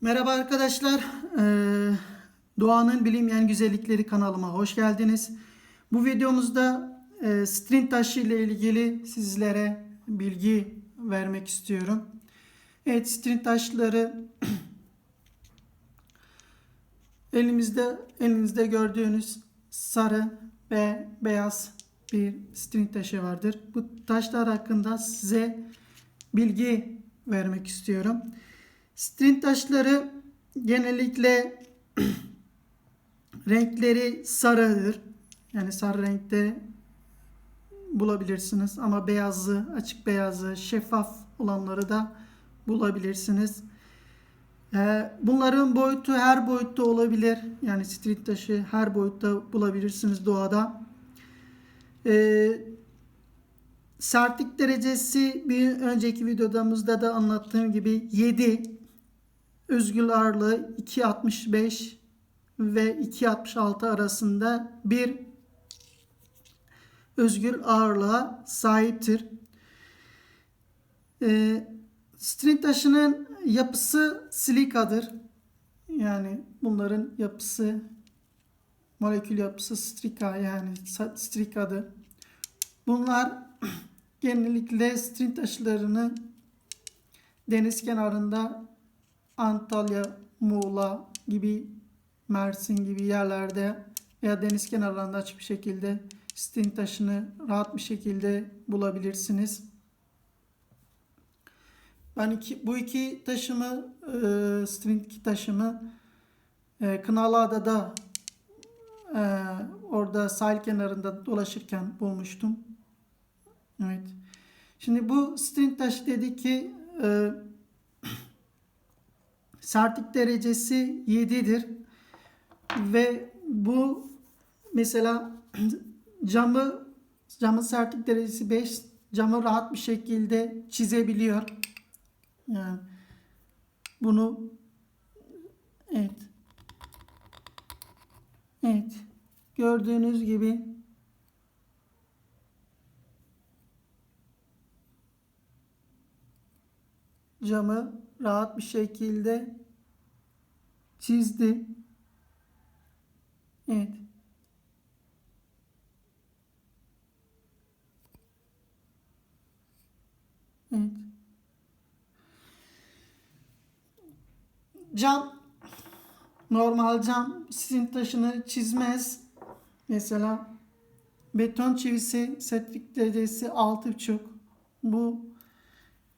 Merhaba arkadaşlar. Ee, Doğanın Bilinmeyen Güzellikleri kanalıma hoş geldiniz. Bu videomuzda e, string taşı ile ilgili sizlere bilgi vermek istiyorum. Evet string taşları elimizde elinizde gördüğünüz sarı ve beyaz bir string taşı vardır. Bu taşlar hakkında size bilgi vermek istiyorum. String taşları genellikle renkleri sarıdır. Yani sarı renkte bulabilirsiniz ama beyazı, açık beyazı, şeffaf olanları da bulabilirsiniz. Ee, Bunların boyutu her boyutta olabilir. Yani string taşı her boyutta bulabilirsiniz doğada. Ee, sertlik derecesi bir önceki videomuzda da anlattığım gibi 7 özgül ağırlığı 2.65 ve 2.66 arasında bir özgül ağırlığa sahiptir. Ee, string taşının yapısı silikadır. Yani bunların yapısı molekül yapısı strika yani strikadır. Bunlar genellikle string taşlarını deniz kenarında Antalya, Muğla gibi Mersin gibi yerlerde veya deniz kenarlarında açık bir şekilde string taşını rahat bir şekilde bulabilirsiniz. Ben iki, bu iki taşımı e, string taşımı e, Kınalıada'da e, orada sahil kenarında dolaşırken bulmuştum. Evet. Şimdi bu string taşı dedik ki e, sertlik derecesi 7'dir. Ve bu mesela camı camın sertlik derecesi 5 camı rahat bir şekilde çizebiliyor. Yani bunu evet. Evet. Gördüğünüz gibi camı rahat bir şekilde çizdi. Evet. Evet. Cam normal cam sizin taşını çizmez. Mesela beton çivisi setlik derecesi 6,5. Bu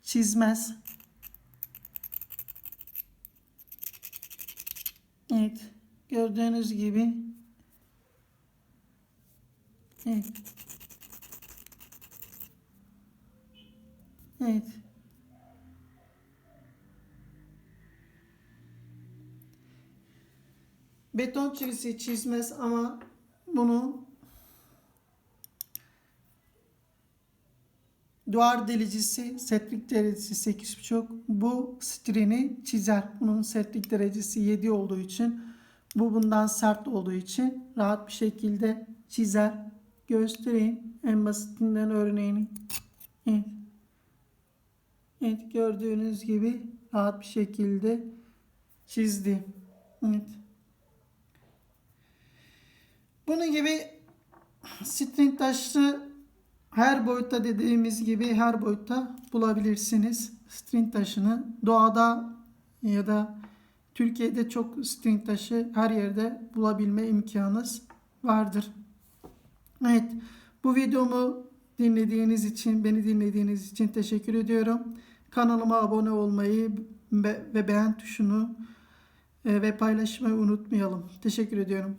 çizmez. Evet. Gördüğünüz gibi Evet. Evet. Beton çivisi çizmez ama bunu duvar delicisi setlik derecesi 8.5 bu strini çizer. Bunun setlik derecesi 7 olduğu için bu bundan sert olduğu için rahat bir şekilde çizer. Göstereyim. En basitinden örneğini. Evet. Gördüğünüz gibi rahat bir şekilde çizdi. Evet. Bunun gibi string taşı her boyutta dediğimiz gibi her boyutta bulabilirsiniz. String taşını doğada ya da Türkiye'de çok string taşı her yerde bulabilme imkanınız vardır. Evet bu videomu dinlediğiniz için beni dinlediğiniz için teşekkür ediyorum. Kanalıma abone olmayı ve beğen tuşunu e, ve paylaşmayı unutmayalım. Teşekkür ediyorum.